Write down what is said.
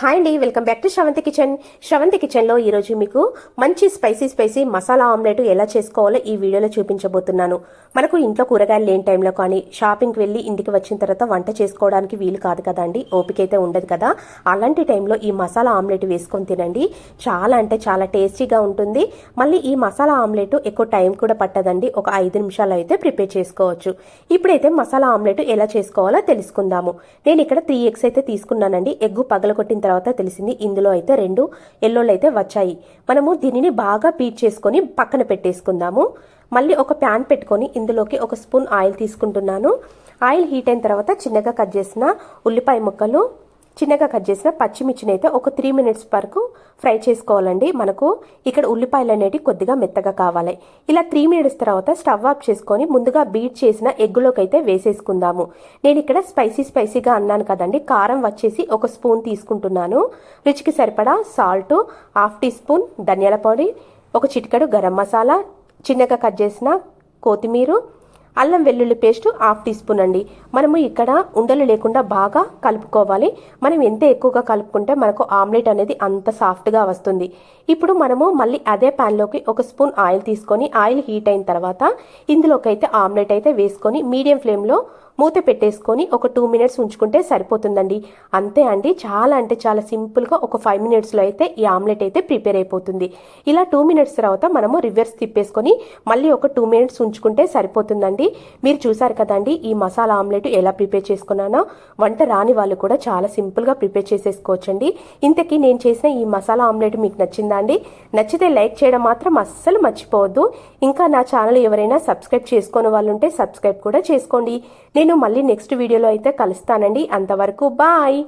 Hi అండి welcome back to Sravanthi kitchen. Sravanthi కిచెన్లో ఈరోజు మీకు మంచి స్పైసీ స్పైసీ మసాలా ఆమ్లెట్ ఎలా చేసుకోవాలో ఈ వీడియోలో చూపించబోతున్నాను. మనకు ఇంట్లో కూరగాయలు లేని టైంలో కానీ షాపింగ్కి వెళ్ళి ఇంటికి వచ్చిన తర్వాత వంట చేసుకోవడానికి వీలు కాదు కదండి ఓపిక అయితే ఉండదు కదా. అలాంటి టైంలో ఈ మసాలా ఆమ్లెట్ వేసుకొని తినండి. చాలా అంటే చాలా టేస్టీగా ఉంటుంది. మళ్ళీ ఈ మసాలా ఆమ్లెట్ ఎక్కువ టైం కూడా పట్టదండి ఒక ఐదు నిమిషాలు అయితే ప్రిపేర్ చేసుకోవచ్చు. ఇప్పుడైతే మసాలా ఆమ్లెట్ ఎలా చేసుకోవాలో తెలుసుకుందాము. నేను ఇక్కడ త్రీ ఎగ్స్ అయితే తీసుకున్నానండి ఎగ్గు పగలగొట్టిన తర్వాత తెలిసింది ఇందులో అయితే రెండు ఎల్లోలు అయితే వచ్చాయి. మనము దీనిని బాగా పీట్ చేసుకొని పక్కన పెట్టేసుకుందాము. మళ్ళీ ఒక ప్యాన్ పెట్టుకొని ఇందులోకి ఒక స్పూన్ ఆయిల్ తీసుకుంటున్నాను. ఆయిల్ హీట్ అయిన తర్వాత చిన్నగా కట్ చేసిన ఉల్లిపాయ ముక్కలు చిన్నగా కట్ చేసిన పచ్చిమిర్చిని అయితే ఒక త్రీ మినిట్స్ వరకు ఫ్రై చేసుకోవాలండి. మనకు ఇక్కడ ఉల్లిపాయలు అనేటివి కొద్దిగా మెత్తగా కావాలి. ఇలా త్రీ మినిట్స్ తర్వాత స్టవ్ ఆఫ్ చేసుకొని ముందుగా బీట్ చేసిన ఎగ్గులోకి అయితే వేసేసుకుందాము. నేను ఇక్కడ స్పైసీ స్పైసీగా అన్నాను కదండి. కారం వచ్చేసి ఒక స్పూన్ తీసుకుంటున్నాను. రుచికి సరిపడా సాల్ట్ హాఫ్ టీ స్పూన్ ధనియాల పొడి ఒక చిటికెడు గరం మసాలా చిన్నగా కట్ చేసిన కొత్తిమీర అల్లం వెల్లుల్లి పేస్ట్ హాఫ్ టీ స్పూన్ అండి. మనము ఇక్కడ ఉండలు లేకుండా బాగా కలుపుకోవాలి. మనం ఎంత ఎక్కువగా కలుపుకుంటే మనకు ఆమ్లెట్ అనేది అంత సాఫ్ట్గా వస్తుంది. ఇప్పుడు మనము మళ్ళీ అదే ప్యాన్లోకి ఒక స్పూన్ ఆయిల్ తీసుకొని ఆయిల్ హీట్ అయిన తర్వాత ఇందులోకి అయితే ఆమ్లెట్ అయితే వేసుకొని మీడియం ఫ్లేమ్లో మూత పెట్టేసుకొని ఒక టూ మినిట్స్ ఉంచుకుంటే సరిపోతుందండి. అంతే అండి చాలా అంటే చాలా సింపుల్గా ఒక ఫైవ్ మినిట్స్లో అయితే ఈ ఆమ్లెట్ అయితే ప్రిపేర్ అయిపోతుంది. ఇలా టూ మినిట్స్ తర్వాత మనము రివర్స్ తిప్పేసుకొని మళ్ళీ ఒక టూ మినిట్స్ ఉంచుకుంటే సరిపోతుందండి. మీరు చూసారు కదండి ఈ మసాలా ఆమ్లెట్ ఎలా ప్రిపేర్ చేసుకున్నానో. వంట రాని వాళ్ళు కూడా చాలా సింపుల్గా ప్రిపేర్ చేసేసుకోవచ్చండి. ఇంతకీ నేను చేసిన ఈ మసాలా ఆమ్లెట్ మీకు నచ్చిందా అండి? నచ్చితే లైక్ చేయడం మాత్రం అస్సలు మర్చిపోవద్దు. ఇంకా నా ఛానల్ ఎవరైనా సబ్స్క్రైబ్ చేసుకునే వాళ్ళు ఉంటే సబ్స్క్రైబ్ కూడా చేసుకోండి. నేను నేను మళ్ళీ నెక్స్ట్ వీడియోలో అయితే కలుస్తానండి. అంతవరకు బాయ్